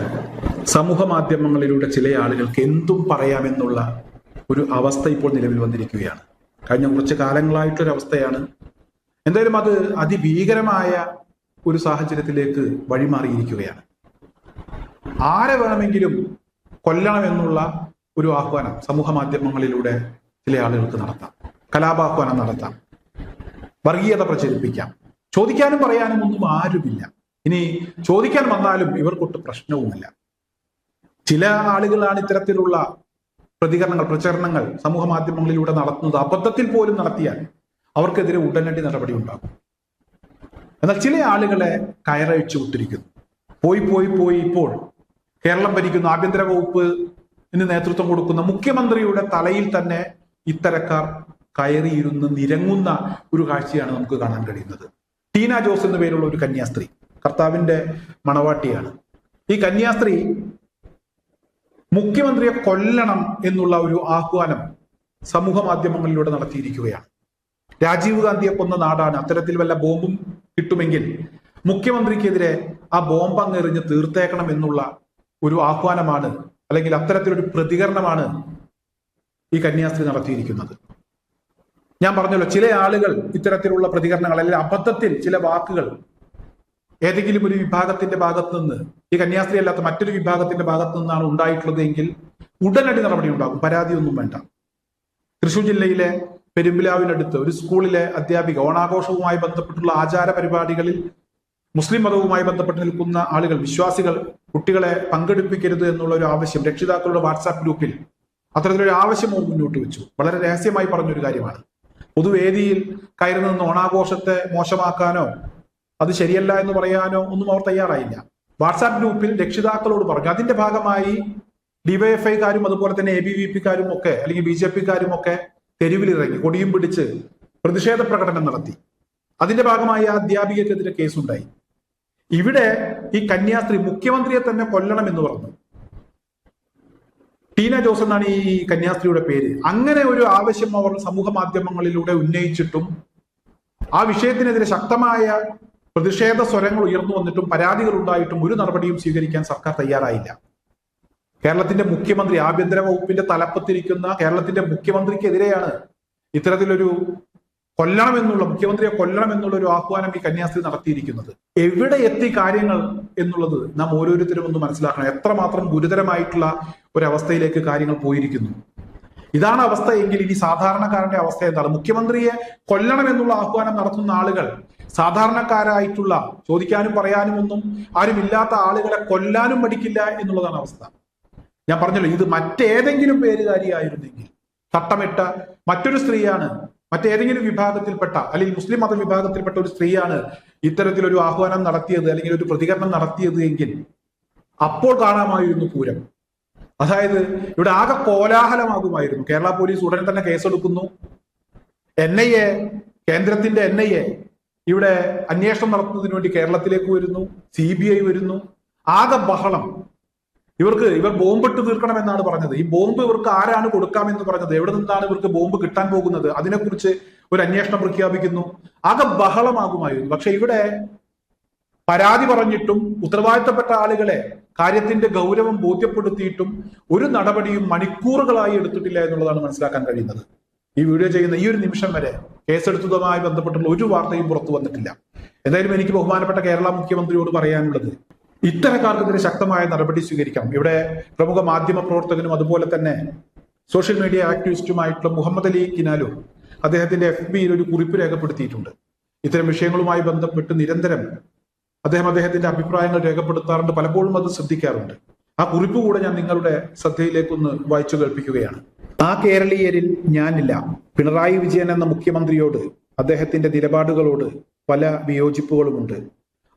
നമസ്കാരം സമൂഹ മാധ്യമങ്ങളിലൂടെ ചില ആളുകൾക്ക് എന്തും പറയാമെന്നുള്ള ഒരു അവസ്ഥ ഇപ്പോൾ നിലവിൽ വന്നിരിക്കുകയാണ്. കഴിഞ്ഞ കുറച്ച് കാലങ്ങളായിട്ടൊരു അവസ്ഥയാണ് എന്തായാലും അത് അതിഭീകരമായ ഒരു സാഹചര്യത്തിലേക്ക് വഴിമാറിയിരിക്കുകയാണ്. ആരെ വേണമെങ്കിലും കൊല്ലണമെന്നുള്ള ഒരു ആഹ്വാനം സമൂഹ മാധ്യമങ്ങളിലൂടെ ചില ആളുകൾക്ക് നടത്താം. കലാപാഹ്വാനം നടത്താം. വർഗീയത പ്രചരിപ്പിക്കാം. ചോദിക്കാനും പറയാനും ഒന്നും ആരുമില്ല. ഇനി ചോദിക്കാൻ വന്നാലും ഇവർക്കൊട്ട് പ്രശ്നവുമില്ല. ചില ആളുകളാണ് ഇത്തരത്തിലുള്ള പ്രതികരണങ്ങൾ പ്രചരണങ്ങൾ സമൂഹ മാധ്യമങ്ങളിലൂടെ നടത്തുന്നത്. അബദ്ധത്തിൽ പോലും നടത്തിയാൽ അവർക്കെതിരെ ഉടനടി നടപടി ഉണ്ടാകും. എന്നാൽ ചില ആളുകളെ കയറഴിച്ചു വിട്ടിരിക്കുന്നു. പോയി പോയി പോയി ഇപ്പോൾ കേരളം ഭരിക്കുന്ന ആഭ്യന്തര വകുപ്പ് ഇന്ന് നേതൃത്വം കൊടുക്കുന്ന മുഖ്യമന്ത്രിയുടെ തലയിൽ തന്നെ ഇത്തരക്കാർ കയറിയിരുന്ന് നിരങ്ങുന്ന ഒരു കാഴ്ചയാണ് നമുക്ക് കാണാൻ കഴിയുന്നത്. ടീന ജോസ് എന്ന പേരുള്ള ഒരു കന്യാസ്ത്രീ. കർത്താവിന്റെ മണവാട്ടിയാണ്. ഈ കന്യാസ്ത്രീ മുഖ്യമന്ത്രിയെ കൊല്ലണം എന്നുള്ള ഒരു ആഹ്വാനം സമൂഹ മാധ്യമങ്ങളിലൂടെ നടത്തിയിരിക്കുകയാണ്. രാജീവ് ഗാന്ധിയെ കൊന്ന നാടാണ്. അത്തരത്തിൽ വല്ല ബോംബും കിട്ടുമെങ്കിൽ മുഖ്യമന്ത്രിക്കെതിരെ ആ ബോംബ് അങ്ങ് എറിഞ്ഞ് തീർത്തേക്കണം എന്നുള്ള ഒരു ആഹ്വാനമാണ് അല്ലെങ്കിൽ അത്തരത്തിലൊരു പ്രതികരണമാണ് ഈ കന്യാസ്ത്രീ നടത്തിയിരിക്കുന്നത്. ഞാൻ പറഞ്ഞല്ലോ ചില ആളുകൾ ഇത്തരത്തിലുള്ള പ്രതികരണങ്ങൾ അല്ലെങ്കിൽ അബദ്ധത്തിൽ ചില വാക്കുകൾ ഏതെങ്കിലും ഒരു വിഭാഗത്തിന്റെ ഭാഗത്ത് നിന്ന് ഈ കന്യാസ്ത്രീ അല്ലാത്ത മറ്റൊരു വിഭാഗത്തിന്റെ ഭാഗത്ത് നിന്നാണ് ഉണ്ടായിട്ടുള്ളത് എങ്കിൽ ഉടനടി നടപടി ഉണ്ടാകും. പരാതിയൊന്നും വേണ്ട. തൃശൂർ ജില്ലയിലെ പെരുമ്പിലാവിനടുത്ത് ഒരു സ്കൂളിലെ അധ്യാപിക ഓണാഘോഷവുമായി ബന്ധപ്പെട്ടുള്ള ആചാര പരിപാടികളിൽ മുസ്ലിം മതവുമായി ബന്ധപ്പെട്ട് നിൽക്കുന്ന ആളുകൾ വിശ്വാസികൾ കുട്ടികളെ പങ്കെടുപ്പിക്കരുത് എന്നുള്ള ഒരു ആവശ്യം രക്ഷിതാക്കളുടെ വാട്സാപ്പ് ഗ്രൂപ്പിൽ അത്തരത്തിലൊരു ആവശ്യം മുന്നോട്ട് വെച്ചു. വളരെ രഹസ്യമായി പറഞ്ഞൊരു കാര്യമാണ്. പൊതുവേദിയിൽ കയറി നിന്ന് ഓണാഘോഷത്തെ മോശമാക്കാനോ അത് ശരിയല്ല എന്ന് പറയാനോ ഒന്നും അവർ തയ്യാറായില്ല. വാട്സാപ്പ് ഗ്രൂപ്പിൽ രക്ഷിതാക്കളോട് പറഞ്ഞു. അതിന്റെ ഭാഗമായി ഡിവൈഎഫ്ഐക്കാരും അതുപോലെ തന്നെ എ ബി വി പിക്കാരും ഒക്കെ അല്ലെങ്കിൽ ബി ജെ പിക്കാരും ഒക്കെ തെരുവിലിറങ്ങി കൊടിയും പിടിച്ച് പ്രതിഷേധ പ്രകടനം നടത്തി. അതിന്റെ ഭാഗമായി ആ അധ്യാപികക്കെതിരെ കേസുണ്ടായി. ഇവിടെ ഈ കന്യാസ്ത്രീ മുഖ്യമന്ത്രിയെ തന്നെ കൊല്ലണം എന്ന് പറഞ്ഞു. ടീന ജോസ് എന്നാണ് ഈ കന്യാസ്ത്രീയുടെ പേര്. അങ്ങനെ ഒരു ആവശ്യം അവർ സമൂഹ മാധ്യമങ്ങളിലൂടെ ഉന്നയിച്ചിട്ടും ആ വിഷയത്തിനെതിരെ ശക്തമായ പ്രതിഷേധ സ്വരങ്ങൾ ഉയർന്നു വന്നിട്ടും പരാതികൾ ഉണ്ടായിട്ടും ഒരു നടപടിയും സ്വീകരിക്കാൻ സർക്കാർ തയ്യാറായില്ല. കേരളത്തിന്റെ മുഖ്യമന്ത്രി ആഭ്യന്തര വകുപ്പിന്റെ തലപ്പത്തിരിക്കുന്ന കേരളത്തിന്റെ മുഖ്യമന്ത്രിക്കെതിരെയാണ് ഇത്തരത്തിലൊരു കൊല്ലണമെന്നുള്ള മുഖ്യമന്ത്രിയെ കൊല്ലണം എന്നുള്ള ഒരു ആഹ്വാനം ഈ കന്യാസ്ത്രീ നടത്തിയിരിക്കുന്നത്. എവിടെ എത്തി കാര്യങ്ങൾ എന്നുള്ളത് നാം ഓരോരുത്തരും ഒന്ന് മനസ്സിലാക്കണം. എത്രമാത്രം ഗുരുതരമായിട്ടുള്ള ഒരവസ്ഥയിലേക്ക് കാര്യങ്ങൾ പോയിരിക്കുന്നു. ഇതാണ് അവസ്ഥ എങ്കിൽ ഇനി സാധാരണക്കാരന്റെ അവസ്ഥ എന്താണ്? മുഖ്യമന്ത്രിയെ കൊല്ലണം എന്നുള്ള ആഹ്വാനം നടത്തുന്ന ആളുകൾ സാധാരണക്കാരായിട്ടുള്ള ചോദിക്കാനും പറയാനും ഒന്നും ആരുമില്ലാത്ത ആളുകളെ കൊല്ലാനും പഠിക്കില്ല എന്നുള്ളതാണ് അവസ്ഥ. ഞാൻ പറഞ്ഞല്ലോ ഇത് മറ്റേതെങ്കിലും പേരുകാരിയായിരുന്നെങ്കിൽ തട്ടമിട്ട മറ്റൊരു സ്ത്രീയാണ് മറ്റേതെങ്കിലും വിഭാഗത്തിൽപ്പെട്ട അല്ലെങ്കിൽ മുസ്ലിം മത വിഭാഗത്തിൽപ്പെട്ട ഒരു സ്ത്രീയാണ് ഇത്തരത്തിലൊരു ആഹ്വാനം നടത്തിയത് അല്ലെങ്കിൽ ഒരു പ്രതികരണം നടത്തിയത് എങ്കിൽ അപ്പോൾ കാണാമായിരുന്നു പൂരം. അതായത് ഇവിടെ ആകെ കോലാഹലമാകുമായിരുന്നു. കേരള പോലീസ് ഉടനെ തന്നെ കേസെടുക്കുന്നു. എൻ ഐ എ കേന്ദ്രത്തിന്റെ എൻ ഐ എ ഇവിടെ അന്വേഷണം നടത്തുന്നതിന് വേണ്ടി കേരളത്തിലേക്ക് വരുന്നു. സി ബി ഐ വരുന്നു. ആകെ ബഹളം. ഇവർക്ക് ഇവർ ബോംബിട്ട് തീർക്കണമെന്നാണ് പറഞ്ഞത്. ഈ ബോംബ് ഇവർക്ക് ആരാണ് കൊടുക്കാമെന്ന് പറഞ്ഞത്? എവിടെ നിന്നാണ് ഇവർക്ക് ബോംബ് കിട്ടാൻ പോകുന്നത്? അതിനെക്കുറിച്ച് ഒരു അന്വേഷണം പ്രഖ്യാപിക്കുന്നു. ആകെ ബഹളമാകുമായിരുന്നു. പക്ഷെ ഇവിടെ പരാതി പറഞ്ഞിട്ടും ഉത്തരവാദിത്തപ്പെട്ട ആളുകളെ കാര്യത്തിന്റെ ഗൗരവം ബോധ്യപ്പെടുത്തിയിട്ടും ഒരു നടപടിയും മണിക്കൂറുകളായി എടുത്തിട്ടില്ല എന്നുള്ളതാണ് മനസ്സിലാക്കാൻ കഴിയുന്നത്. ഈ വീഡിയോ ചെയ്യുന്ന ഈ ഒരു നിമിഷം വരെ കേസെടുത്തതുമായി ബന്ധപ്പെട്ടുള്ള ഒരു വാർത്തയും പുറത്തു വന്നിട്ടില്ല. എന്തായാലും എനിക്ക് ബഹുമാനപ്പെട്ട കേരള മുഖ്യമന്ത്രിയോട് പറയാനുള്ളത് ഇത്തരക്കാർക്കെതിരെ ശക്തമായ നടപടി സ്വീകരിക്കാം. ഇവിടെ പ്രമുഖ മാധ്യമ പ്രവർത്തകനും അതുപോലെ തന്നെ സോഷ്യൽ മീഡിയ ആക്ടിവിസ്റ്റുമായിട്ടുള്ള മുഹമ്മദ് അലി കിനാലു അദ്ദേഹത്തിന്റെ എഫ് ബിയിൽ ഒരു കുറിപ്പ് രേഖപ്പെടുത്തിയിട്ടുണ്ട്. ഇത്തരം വിഷയങ്ങളുമായി ബന്ധപ്പെട്ട് നിരന്തരം അദ്ദേഹം അദ്ദേഹത്തിന്റെ അഭിപ്രായങ്ങൾ രേഖപ്പെടുത്താറുണ്ട്. പലപ്പോഴും അത് ശ്രദ്ധിക്കാറുണ്ട്. ആ കുറിപ്പ് കൂടെ ഞാൻ നിങ്ങളുടെ ശ്രദ്ധയിലേക്കൊന്ന് വായിച്ചു കേൾപ്പിക്കുകയാണ്. ആ കേരളീയരിൽ ഞാനില്ല. പിണറായി വിജയൻ എന്ന മുഖ്യമന്ത്രിയോട് അദ്ദേഹത്തിന്റെ നിലപാടുകളോട് പല വിയോജിപ്പുകളുമുണ്ട്.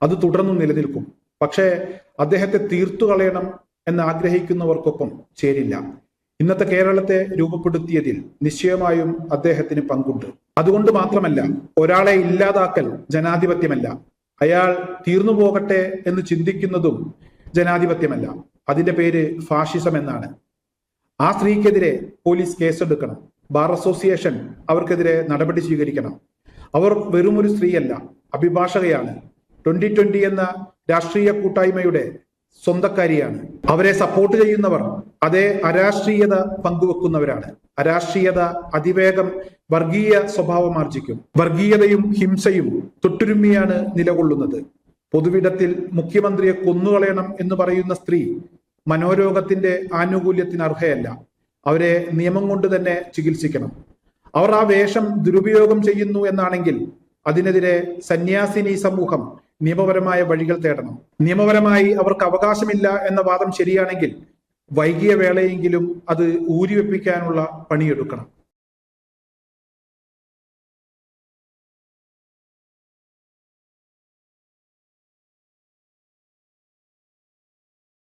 അത് തുടർന്നും നിലനിൽക്കും. പക്ഷേ അദ്ദേഹത്തെ തീർത്തു കളയണം എന്ന് ആഗ്രഹിക്കുന്നവർക്കൊപ്പം ചേരില്ല. ഇന്നത്തെ കേരളത്തെ രൂപപ്പെടുത്തിയതിൽ നിശ്ചയമായും അദ്ദേഹത്തിന് പങ്കുണ്ട്. അതുകൊണ്ട് മാത്രമല്ല ഒരാളെ ഇല്ലാതാക്കൽ ജനാധിപത്യമല്ല. അയാൾ തീർന്നു പോകട്ടെ എന്ന് ചിന്തിക്കുന്നതും ജനാധിപത്യമല്ല. അതിന്റെ പേര് ഫാഷിസം എന്നാണ്. ആ സ്ത്രീക്കെതിരെ പോലീസ് കേസെടുക്കണം. ബാർ അസോസിയേഷൻ അവർക്കെതിരെ നടപടി സ്വീകരിക്കണം. അവർ വെറുമൊരു സ്ത്രീയല്ല അഭിഭാഷകയാണ്. ട്വന്റി ട്വന്റി എന്ന രാഷ്ട്രീയ കൂട്ടായ്മയുടെ സ്വന്തക്കാരിയാണ്. അവരെ സപ്പോർട്ട് ചെയ്യുന്നവർ അതേ അരാഷ്ട്രീയത പങ്കുവെക്കുന്നവരാണ്. അരാഷ്ട്രീയത അതിവേഗം വർഗീയ സ്വഭാവമാർജിക്കും വർഗീയതയും ഹിംസയും തൊട്ടുരുമ്മിയാണ് നിലകൊള്ളുന്നത്. പൊതുവിടത്തിൽ മുഖ്യമന്ത്രിയെ കൊന്നുകളയണം എന്ന് പറയുന്ന സ്ത്രീ മനോരോഗത്തിന്റെ ആനുകൂല്യത്തിന് അർഹയല്ല. അവരെ നിയമം കൊണ്ട് തന്നെ ചികിത്സിക്കണം. അവർ ആ വേഷം ദുരുപയോഗം ചെയ്യുന്നു എന്നാണെങ്കിൽ അതിനെതിരെ സന്യാസിനി സമൂഹം നിയമപരമായ വഴികൾ തേടണം. നിയമപരമായി അവർക്ക് അവകാശമില്ല എന്ന വാദം ശരിയാണെങ്കിൽ വൈകിയ വേളയെങ്കിലും അത് ഊരിവെപ്പിക്കാനുള്ള പണിയെടുക്കണം.